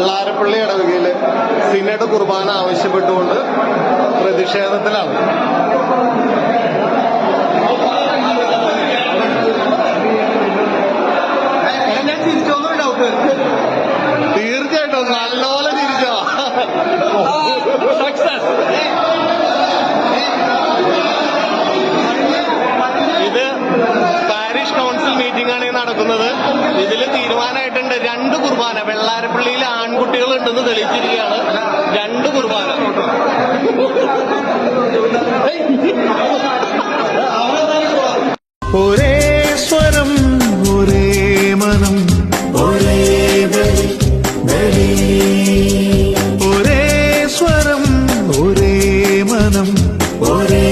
വെള്ളാരപ്പള്ളി ഇടവകയിൽ സിനഡ് കുർബാന ആവശ്യപ്പെട്ടുകൊണ്ട് പ്രതിഷേധത്തിലാണ്. ഞാൻ തീർച്ചയായിട്ടും നല്ലപോലെ തിരിച്ചോ സക്സസ് ഇത് പാരിഷ് കൗൺസിൽ മീറ്റിംഗാണ് ഈ നടക്കുന്നത്. ഇതിൽ തീരുമാനമായിട്ടുണ്ട് രണ്ട് കുർബാന. വെള്ളാരപ്പള്ളിയിൽ സാക്ഷികൾ ഉണ്ടെന്ന് തെളിയിച്ചിരിക്കുകയാണ്. രണ്ട് കുർബാന. ഒരേ സ്വരം ഒരേ മനം ഒരേ ഒരേ സ്വരം ഒരേ മനം ഒരേ